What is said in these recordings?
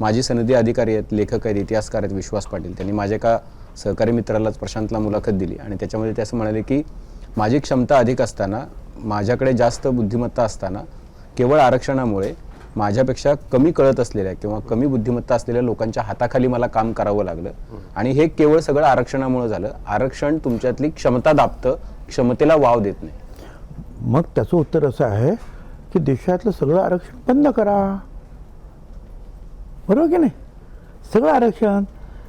माजी सनदी अधिकारी आहेत लेखक आहेत इतिहासकार आहेत विश्वास पाटील. त्यांनी माझ्या एका सहकारी मित्रालाच प्रशांतला मुलाखत दिली आणि त्याच्यामध्ये ते असं म्हणाले की माझी क्षमता अधिक असताना माझ्याकडे जास्त बुद्धिमत्ता असताना केवळ आरक्षणामुळे माझ्यापेक्षा कमी कळत असलेल्या किंवा कमी बुद्धिमत्ता असलेल्या लोकांच्या हाताखाली मला काम करावं लागलं आणि हे केवळ सगळं आरक्षणामुळे झालं. आरक्षण तुमच्यातली क्षमता दाबतं क्षमतेला वाव देत नाही. मग त्याचं उत्तर असं आहे की देशातलं सगळं आरक्षण बंद करा. बरोबर की नाही? सगळं आरक्षण.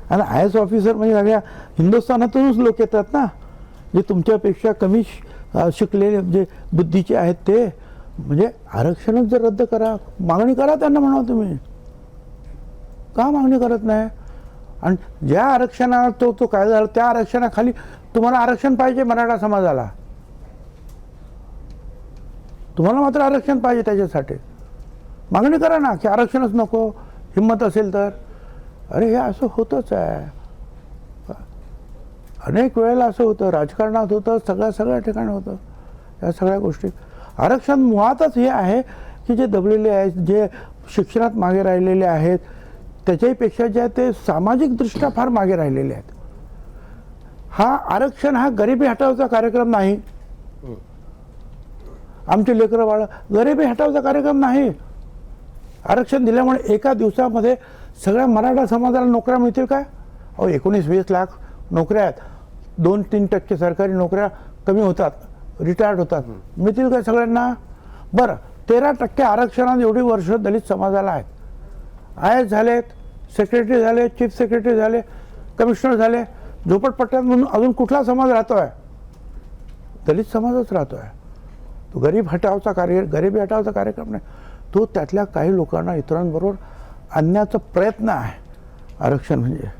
आणि आय एस ऑफिसर म्हणजे सगळ्या हिंदुस्थानातूनच लोक येतात ना? जे तुमच्यापेक्षा कमी श- शिकलेले म्हणजे बुद्धीचे आहेत ते म्हणजे आरक्षणच जर रद्द करा मागणी करा त्यांना म्हणा तुम्ही. का मागणी करत नाही? आणि ज्या आरक्षणात तो तो काय झाला त्या आरक्षणाखाली तुम्हाला आरक्षण पाहिजे मराठा समाजाला. तुम्हाला मात्र आरक्षण पाहिजे त्याच्यासाठी. मागणी करा ना की आरक्षणच नको. हिंमत असेल तर. अरे हे असं होतच आहे. अनेक वेळेला असं होतं राजकारणात होतं सगळ्या सगळ्या ठिकाणी होतं. या सगळ्या गोष्टी. आरक्षण मुळातच हे आहे की जे दबलेले आहेत जे शिक्षणात मागे राहिलेले आहेत त्याच्याहीपेक्षा जे आहे ते सामाजिकदृष्ट्या फार मागे राहिलेले आहेत. हा आरक्षण हा गरिबी हटावचा कार्यक्रम नाही. आमचे लेकरं बाळ गरिबी हटावचा कार्यक्रम नाही. आरक्षण दिल्यामुळे एका दिवसामध्ये सगळ्या मराठा समाजाला नोकऱ्या मिळतील काय? अहो एकोणीस वीस लाख नोकऱ्या आहेत. दोन तीन टक्के सरकारी नोकऱ्या कमी होतात रिटायर्ड होतात. मिळतील काय सगळ्यांना? बरं तेरा टक्के आरक्षणात एवढी वर्ष दलित समाजाला आहेत. आय एस झालेत सेक्रेटरी झाले चीफ सेक्रेटरी झाले कमिशनर झाले. झोपडपट्ट्यांमधून म्हणून अजून कुठला समाज राहतो आहे दलित समाजच राहतो आहे तो गरीब हटावचा कार्य गरीबी हटावचा कार्यक्रम नाही. तो त्यातल्या काही लोकांना इतरांबरोबर आणण्याचा प्रयत्न आहे. आरक्षण म्हणजे.